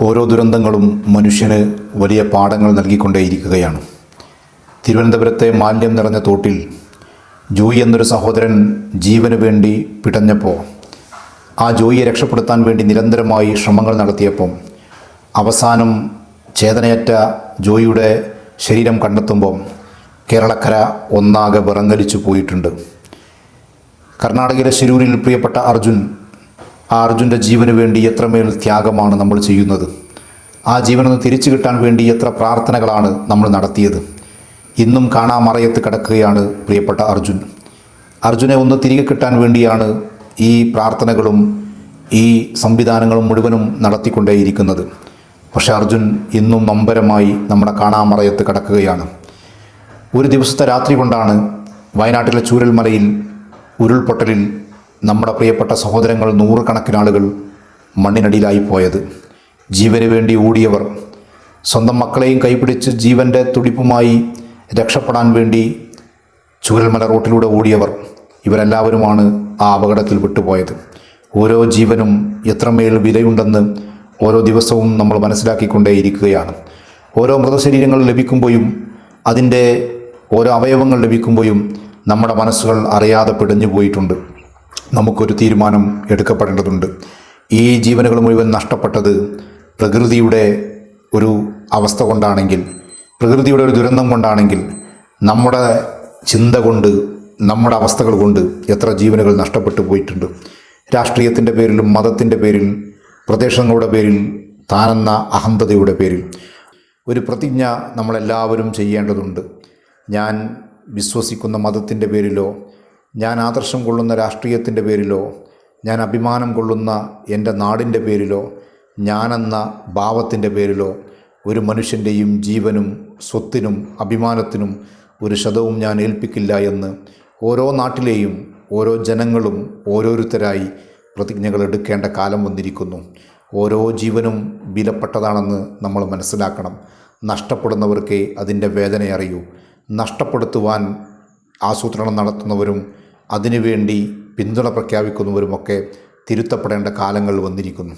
ഓരോ ദുരന്തങ്ങളും മനുഷ്യന് വലിയ പാഠങ്ങൾ നൽകിക്കൊണ്ടേയിരിക്കുകയാണ്. തിരുവനന്തപുരത്തെ മാലിന്യം നിറഞ്ഞ തോട്ടിൽ ജോയി എന്നൊരു സഹോദരൻ ജീവന് വേണ്ടി പിടഞ്ഞപ്പോൾ ആ ജോയിയെ രക്ഷപ്പെടുത്താൻ വേണ്ടി നിരന്തരമായി ശ്രമങ്ങൾ നടത്തിയപ്പം അവസാനം ചേതനയറ്റ ജോയിയുടെ ശരീരം കണ്ടെത്തുമ്പോൾ കേരളക്കര ഒന്നാകെ വിറങ്ങലിച്ചു പോയിട്ടുണ്ട്. കർണാടകയിലെ ശിരൂരിൽ പ്രിയപ്പെട്ട അർജുൻ അർജുന്റെ ജീവന് വേണ്ടി എത്രമേൽ ത്യാഗമാണ് നമ്മൾ ചെയ്യുന്നത്? ആ ജീവനൊന്ന് തിരിച്ചു കിട്ടാൻ വേണ്ടി എത്ര പ്രാർത്ഥനകളാണ് നമ്മൾ നടത്തിയത്? ഇന്നും കാണാമറയത്ത് കിടക്കുകയാണ് പ്രിയപ്പെട്ട അർജുൻ. അർജുനെ ഒന്ന് തിരികെ കിട്ടാൻ വേണ്ടിയാണ് ഈ പ്രാർത്ഥനകളും ഈ സംവിധാനങ്ങളും മുഴുവനും നടത്തിക്കൊണ്ടേയിരിക്കുന്നത്. പക്ഷേ അർജുൻ ഇന്നും നമ്പരമായി നമ്മുടെ കാണാമറയത്ത് കിടക്കുകയാണ്. ഒരു ദിവസത്തെ രാത്രി കൊണ്ടാണ് വയനാട്ടിലെ ചൂരൽമലയിൽ ഉരുൾപൊട്ടലിൽ നമ്മുടെ പ്രിയപ്പെട്ട സഹോദരങ്ങൾ നൂറുകണക്കിന് ആളുകൾ മണ്ണിനടിയിലായി പോയത്. ജീവന് വേണ്ടി ഓടിയവർ സ്വന്തം മക്കളെയും കൈപിടിച്ച് ജീവന്റെ തുടിപ്പുമായി രക്ഷപ്പെടാൻ വേണ്ടി ചൂരൽമല റോട്ടിലൂടെ ഓടിയവർ ഇവരെല്ലാവരുമാണ് ആ അപകടത്തിൽ വിട്ടുപോയത്. ഓരോ ജീവനും എത്രമേൽ വിലയുണ്ടെന്ന് ഓരോ ദിവസവും നമ്മൾ മനസ്സിലാക്കിക്കൊണ്ടേയിരിക്കുകയാണ്. ഓരോ മൃതശരീരങ്ങൾ ലഭിക്കുമ്പോഴും അതിന്റെ ഓരോ അവയവങ്ങൾ ലഭിക്കുമ്പോഴും നമ്മുടെ മനസ്സുകൾ അറിയാതെ പിടഞ്ഞു പോയിട്ടുണ്ട് നമുക്കൊരു തീരുമാനം എടുക്കപ്പെടേണ്ടതുണ്ട്. ഈ ജീവനുകൾ മുഴുവൻ നഷ്ടപ്പെട്ടത് പ്രകൃതിയുടെ ഒരു അവസ്ഥ കൊണ്ടാണെങ്കിൽ പ്രകൃതിയുടെ ഒരു ദുരന്തം കൊണ്ടാണെങ്കിൽ നമ്മുടെ ചിന്ത കൊണ്ട് നമ്മുടെ അവസ്ഥകൾ കൊണ്ട് എത്ര ജീവനുകൾ നഷ്ടപ്പെട്ടു പോയിട്ടുണ്ട്. രാഷ്ട്രീയത്തിന്റെ പേരിലും മതത്തിന്റെ പേരിൽ പ്രദേശങ്ങളുടെ പേരിൽ താനെന്ന അഹന്തതയുടെ പേരിൽ. ഒരു പ്രതിജ്ഞ നമ്മളെല്ലാവരും ചെയ്യേണ്ടതുണ്ട്. ഞാൻ വിശ്വസിക്കുന്ന മതത്തിന്റെ പേരിലോ ഞാൻ ആദർശം കൊള്ളുന്ന രാഷ്ട്രീയത്തിന്റെ പേരിലോ ഞാൻ അഭിമാനം കൊള്ളുന്ന എന്റെ നാടിന്റെ പേരിലോ ഞാനെന്ന ഭാവത്തിന്റെ പേരിലോ ഒരു മനുഷ്യന്റെയും ജീവനും സ്വത്തിനും അഭിമാനത്തിനും ഒരു ശതവും ഞാൻ ഏൽപ്പിക്കില്ല എന്ന് ഓരോ നാട്ടിലെയും ഓരോ ജനങ്ങളും ഓരോരുത്തരായി പ്രതിജ്ഞകൾ എടുക്കേണ്ട കാലം വന്നിരിക്കുന്നു. ഓരോ ജീവനും വിലപ്പെട്ടതാണെന്ന് നമ്മൾ മനസ്സിലാക്കണം. നഷ്ടപ്പെടുന്നവർക്കേ അതിന്റെ വേദന അറിയൂ നഷ്ടപ്പെടുത്തുവാൻ ആസൂത്രണം നടത്തുന്നവരും അതിനുവേണ്ടി പിന്തുണ പ്രഖ്യാപിക്കുന്നവരുമൊക്കെ തിരുത്തപ്പെടേണ്ട കാലങ്ങൾ വന്നിരിക്കുന്നു.